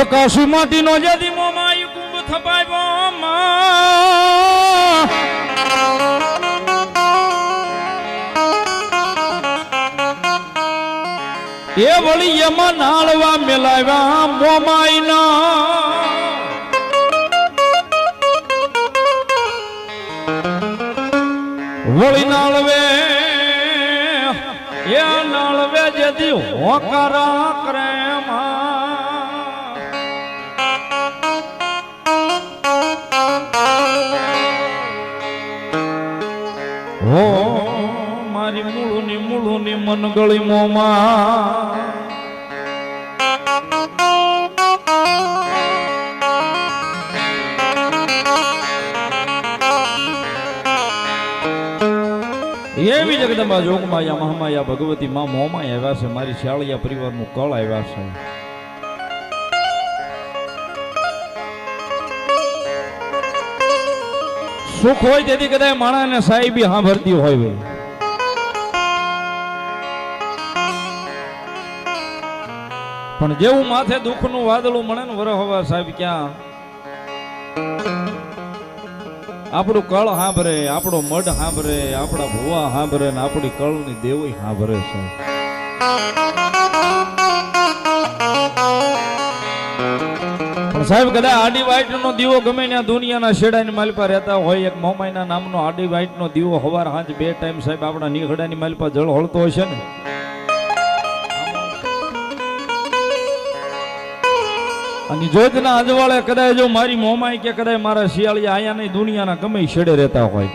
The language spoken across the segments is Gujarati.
એ કાશી માટીનો જદી મોમાં ઈ કુંભ થપાયો માં. એ વળી એમાં નાળવા મેલાવ્યા મોમાઈના વળી નાળવે, એ નાળવે જદી હોકારા કરે હો, મારી મૂળુની મૂળુની મનગળી મોમાં. એવી જગદંબા જોગમાયા, મહામાયા ભગવતી માં મોમાં આવ્યા છે. મારી શાળિયા પરિવારનું કળ આવ્યા છે. સુખ હોય તેથી કદાચ માણાને સાહેબી સાંભળતી હોય. પણ જેવું માથે દુઃખનું વાદળું મળે ને વરહવા સાહેબ ક્યાં આપણું કળ સાંભળે, આપણો મઢ સાંભળે, આપણા ભુવા સાંભળે ને આપણી કળની દેવી સાંભળે છે પણ સાહેબ, કદાચ આડી વાઈટ નો દીવો ગમે ત્યાં દુનિયાના શેડાની માલપા રહેતા હોય, એક મોમાઈના નામનો આડી વાઈટ નો દીવો હવાર હાંજ બે ટાઈમ સાહેબ આપણા નીખડાની માલપા જળ હળતો હશે ને? અને જોજના અજવાળે કદાચ જો મારી મોમાઈ કે કદાચ મારા શિયાળી આયા નહીં, દુનિયાના ગમે શેડે રહેતા હોય.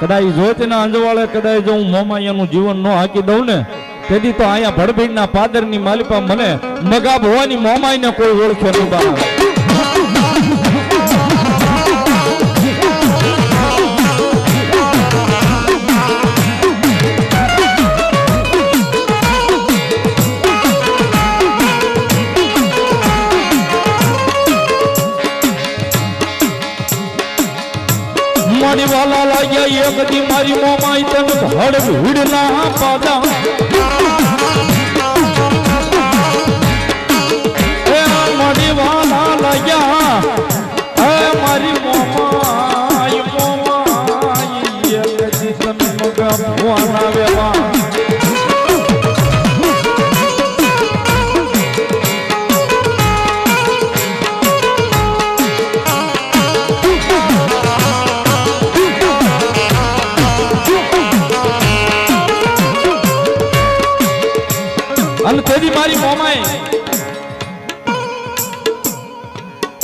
કદાચ જોતના અંજવાળે કદાચ જો હું મોમાયાનું જીવન ન હાકી દઉં ને તેથી તો અહીંયા ભડભીડના પાદરની માલિપા મને મગા ભવાની મોમાઈને કોઈ ઓળખ્યો નહીં બા મારી વાલા લાગ્યા એક દી મારી મોમાઈ તને ભીડ ના પાદા.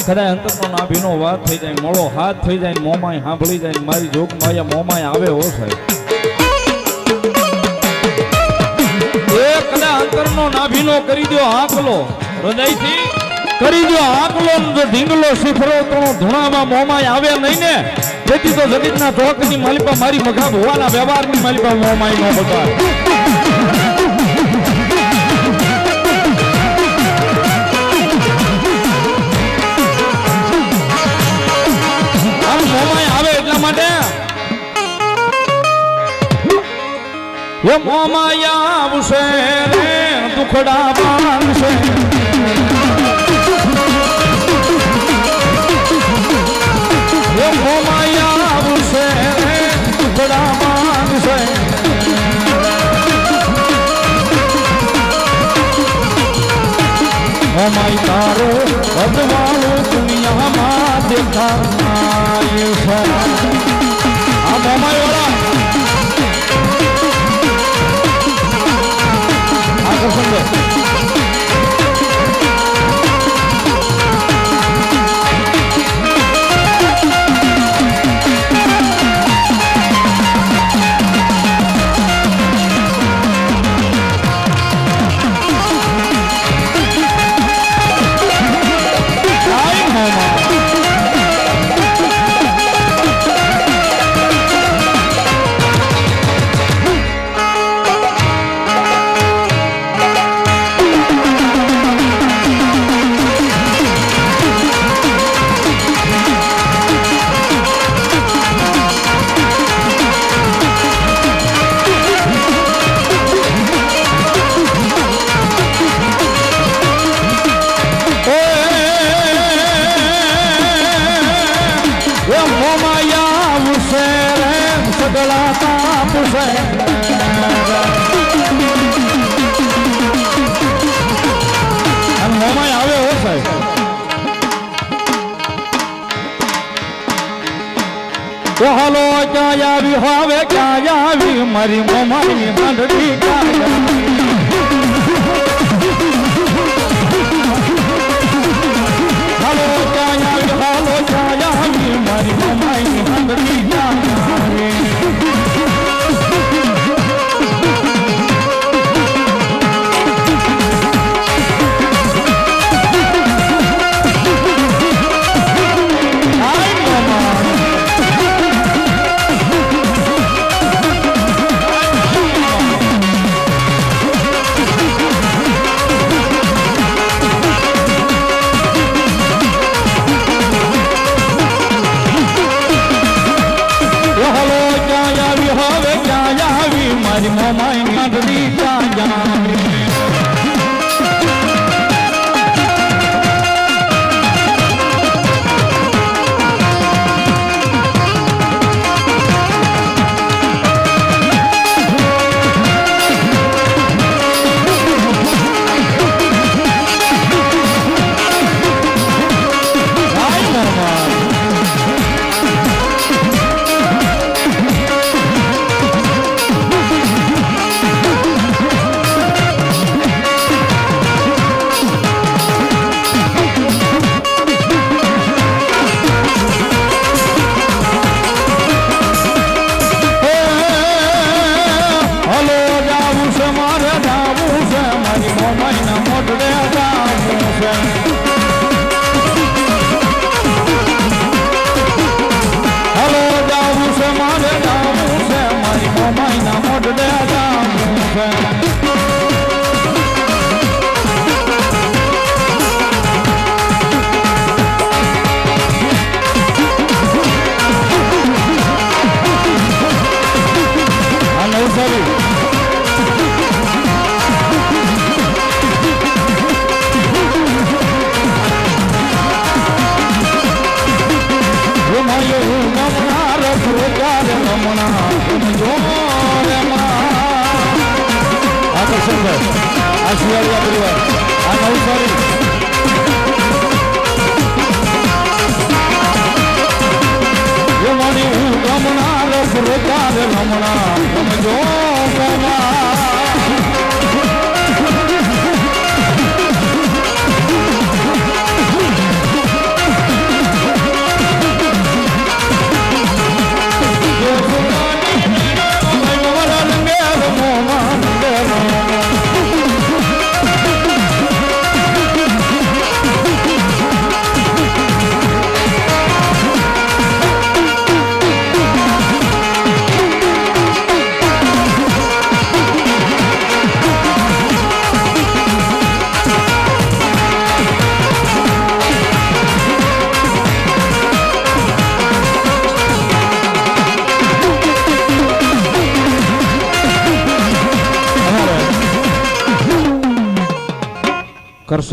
કદાચ અંતરનો નાભીનો વાત થઈ જાય, મોળો હાથ થઈ જાય ને મોમાય સાંભળી જાય, મારી જોગ માયા મોમાય આવે હો સાહેબ. એ કદાચ અંતરનો નાભીનો કરી દો આંકલો હૃદયથી કરી દો આંકલો જો ઢીંગલો શીફરો તો ધૂણામાં મોમાય આવે નહીં ને. તેથી તો જગતના ચોકની માલિપા મારી મઘા ભુવાના વ્યવહારની માલિપા મોમાય નો બતાવે એ મોમાયા આવશે રે દુખડા બાંધશે. એ મોમાયા આવશે રે દુખડા બાંધશે. મોમાઈ તારો અજવાળું દુનિયામાં દેખાય અને મોમાય આવે હો સાહેબ. હાલો ક્યાં આવી, હવે ક્યાં આવી? મારી મોમાની મંડળી ક્યાં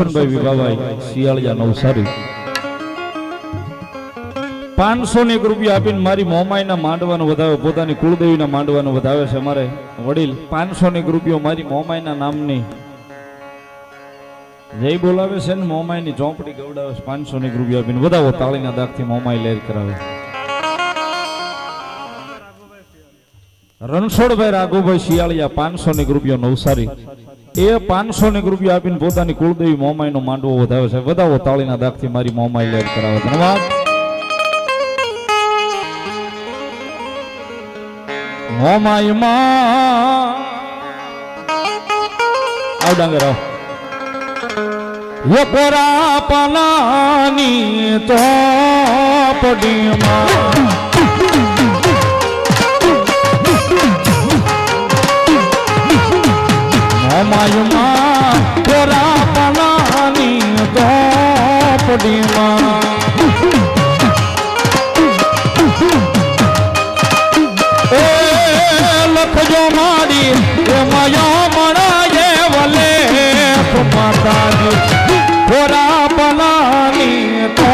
કરશનભાઈ વિભાભાઈ શિયાળિયા નવસારી. પાંચસો ને એક રૂપિયા આપીને મારી મોમાઈના માંડવાનું વધાવે પોતાની કુળદેવીના માંડવાનું વધાવે છે મારે વડીલ. પાંચસો ને એક રૂપિયો મારી મોમાઈના નામની જય બોલાવે છે ને મોમાઈની ચોપડી ગવડાવે છે પાંચસો ને એક રૂપિયા આપીને વધાવો, તાળીના દાગથી મોમાઈ લેર કરાવે. રણછોડભાઈ રાઘુભાઈ શિયાળિયા પાંચસો ને એક રૂપિયો નવસારી. એ પાંચસો ને રૂપિયા આપીને પોતાની કુળદેવી મોમાઈ નો માંડવો વધાવે છે. વધાવો તાળીના દાગથી મારી મોમાઈ લેટ કરાવે. ધન્યવાદ. મોમાઈ માં આવ ડાંગર આવ. યપરા પલાની તો પડીમાં મોમાયુમાં કોરા પલાની તો પડીમાં એ લખજો મારી, એ માયા મળાયે વલે માતાજી કોરા પલાની તો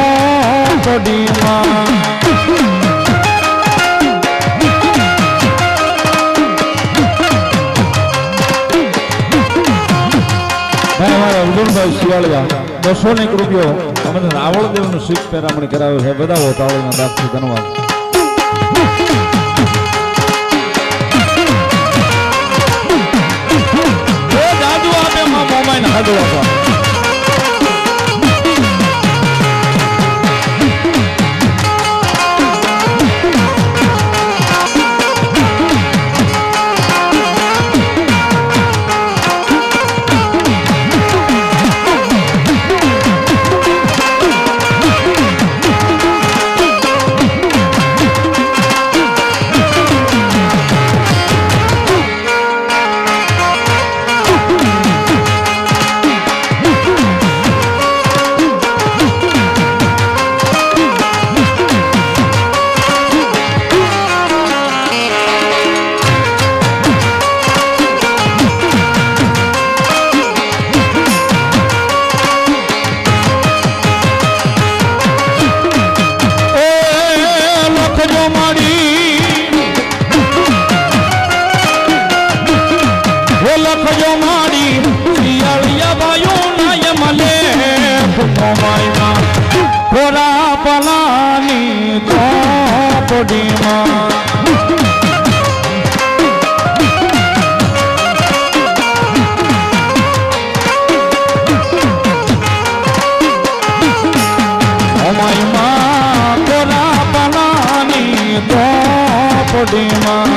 સામતભાઈ શિયાળિયા બસો ને એક રૂપિયો. અમને રાવળદેવનું શીખ પેરામણી કરાવ્યું છે. બધા તાળીના દાખથી ધન્યવાદ જાદુ અમાયમાં કોરા પલાની ચોપડીમાં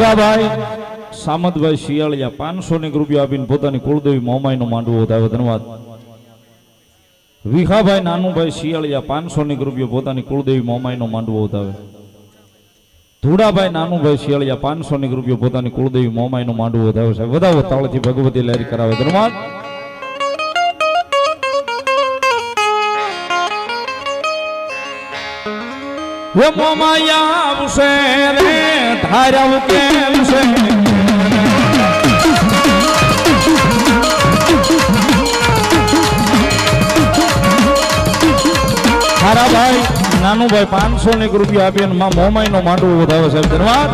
જગાભાઈ સામતભાઈ શિયાળિયા પાંચસો ની રૂપિયા આપીને પોતાની કુળદેવી મોમાઈનો માંડવો વધાવ્યો. ધન્યવાદ. વિખાભાઈ નાનુભાઈ શિયાળિયા પાંચસો ની રૂપિયા પોતાની કુળદેવી મોમાઈનો માંડવો વધાવે. ધુડાભાઈ નાનુભાઈ શિયાળિયા પાંચસો ની રૂપિયા પોતાની કુળદેવી મોમાઈનો માંડવો વધાવ્યો છે. વધાવો તાળથી ભગવતી લહેરી કરાવે. ધન્યવાદ. મોમાયા આવશે રે. ધારવ કેમ છે? મારા ભાઈ નાનુભાઈ પાંચસો ને રૂપિયા આપી અને માં મોમાઈ નો માંડવો વધાવે સાહેબ, ધન્યવાદ.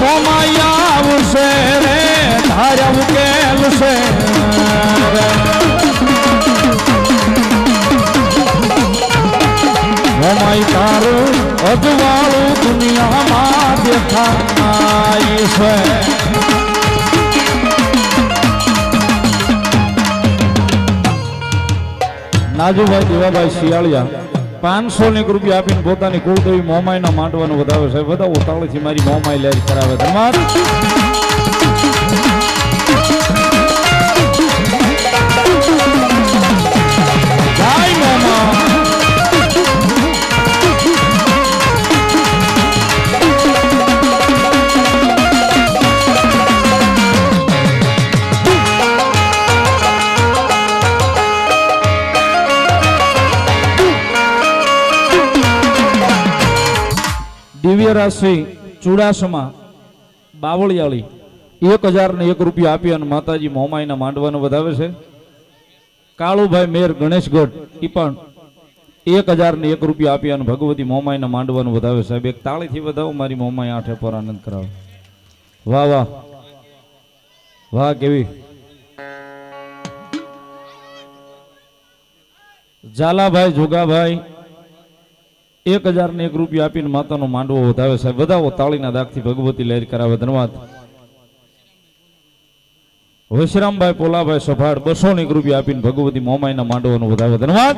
મોમાઈ આવશે રે, ધાર્યા તારું અજવાળું દુનિયામાં દેખાય છે. નાજુભાઈ, દેવાભાઈ શિયાળિયા પાંચસો ને રૂપિયા આપીને પોતાની કુળદેવી મોમાઈના માંડવાનું વધાવે છે. બધા ઉતાવળથી મારી મોમાઈ લેર કરાવે ધન્યવાદ રાશિ ચુડાસમા, બાવળિયાળી. એક હજાર ને એક રૂપિયા આપી અને માતાજી મોમાઈના માંડવાનું વધાવે છે. કાળુભાઈ મેર ગણેશગઢ એ પણ એક હજાર ને એક રૂપિયા આપી અને ભગવતી મોમાઈના માંડવાનું વધાવે સાહેબ, એક તાળીથી વધાવો, મારી મોમાઈ આઠે પર આનંદ કરાવે. વાહ વાહ. વાહ, કેવી. ઝાલાભાઈ, જોગાભાઈ એક હજાર ને એક રૂપિયા આપીને માતાનો માંડવો વધાવે સાહેબ. વધાવો, તાળીના દાગથી ભગવતી લહેર કરાવે, ધન્યવાદ. વશરામભાઈ, પોલાભાઈ સફાડ બસો ને એક રૂપિયા આપીને ભગવતી મોમાઈના માંડવાનો વધાવે, ધન્યવાદ.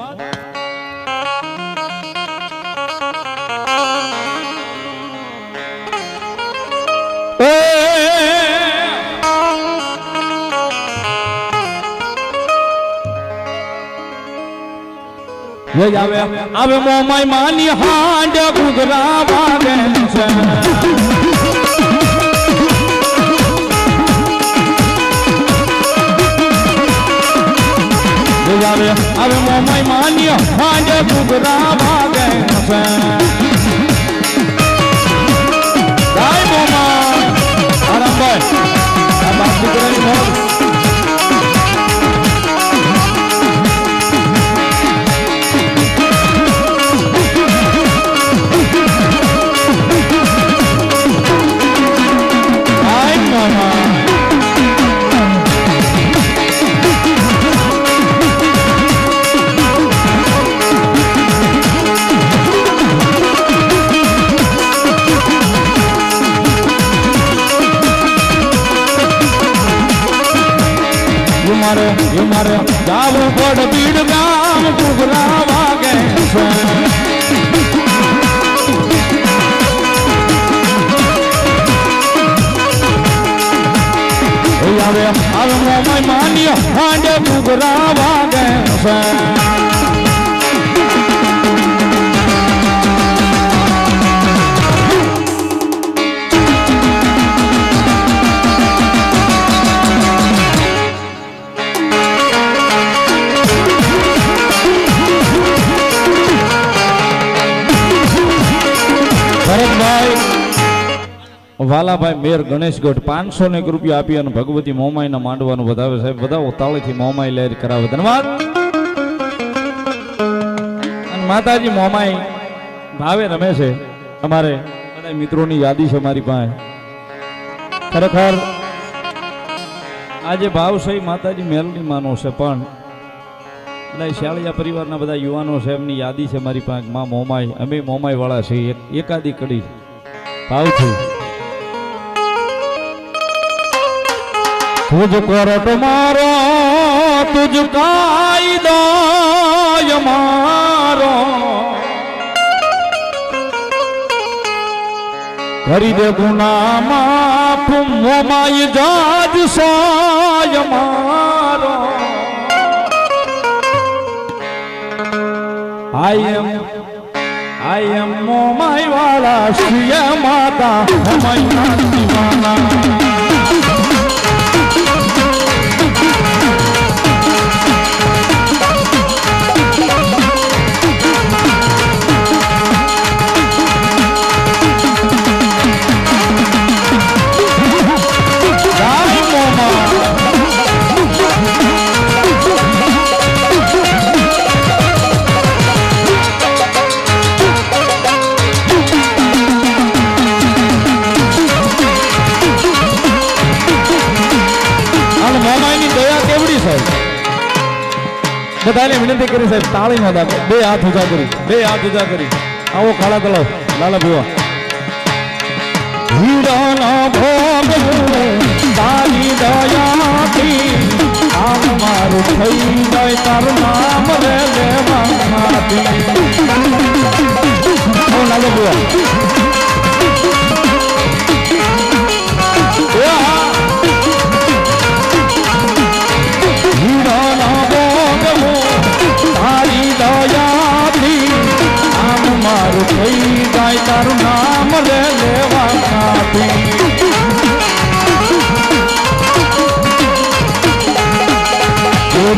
એ આવે આવે મોમાઈ માની હાંડ ગુગરા વાગે છે. એ આવે આવે મોમાઈ માની હાંડ ગુગરા વાગે છે જય આરામ ભાઈ આ બાપ દીકરાની મોજ. મારે જાવું પડ બીડ ગામ કુગરા વાગે આવે હાલ મોમાઈ માન્ય હાંડે કુગરા વાગે વાલાભાઈ મેર ગણેશગઢ પાંચસો ને એક રૂપિયા આપી અને ભગવતી મોમાઈના માંડવાનું વધાવે સાહેબ. બધા તાળીથી મોમાઈ લહેર કરાવે. ધન્યવાદ. માતાજી મોમાઈ ભાવે રમે છે અમારે. બધા મિત્રોની યાદી છે મારી પાસે. ખરેખર આજે ભાવસઈ માતાજી મેલની માનો છે, પણ બધા શાળિયા પરિવારના બધા યુવાનો છે, એમની યાદી છે મારી પાસે. માં મોમાઈ, અમે મોમાઈ વાળા છીએ. એક એકાદી કડી ભાવથી. તુજ કોરટ મારો તુજ કાયદો મારો. કરી દે ગુના માફ મોમાઈ જાજ સાય મારો. આઈ એમ આઈ એમ મોમાઈ વાળા શ્રીય માતા મોમાઈ ના દીવાના. બધાને વિનંતી કરી સાહેબ તાળી નો દાખલ બે હાથ ઉજા કરી. બે હાથ ઉજા કરી. આવો કાળા તલાવ લાલા ભુવા. ભોગવું તારી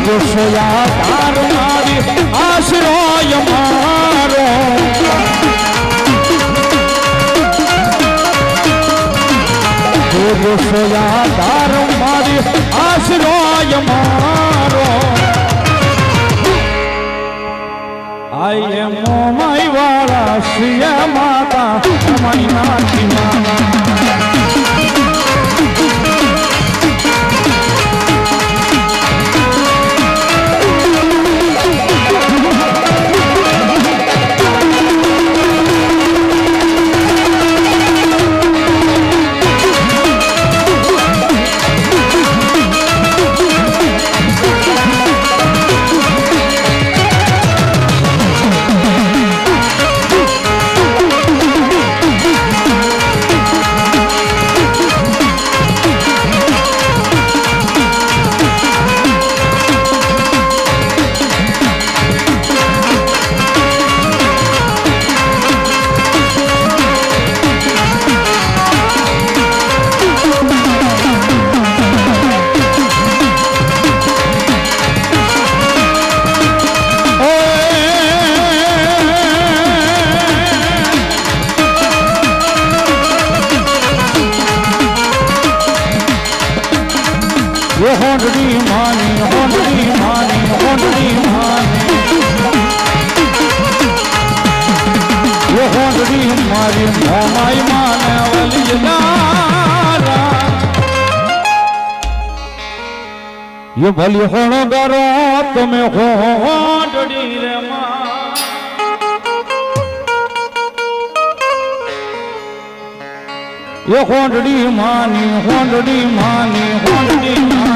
જો સોયા તાર મારી આશ્રય મારો જો સોયા તાર મારી આશ્રય મારો આઈ એમ માઈ વાળા માતા માતા મારી મોમાઈ માને વલી લારા યો ભલી હોણ ગરો, તમે હોંડડી રે માં. યો હોંડડી માની હોંડડી માની હોંડડી માની.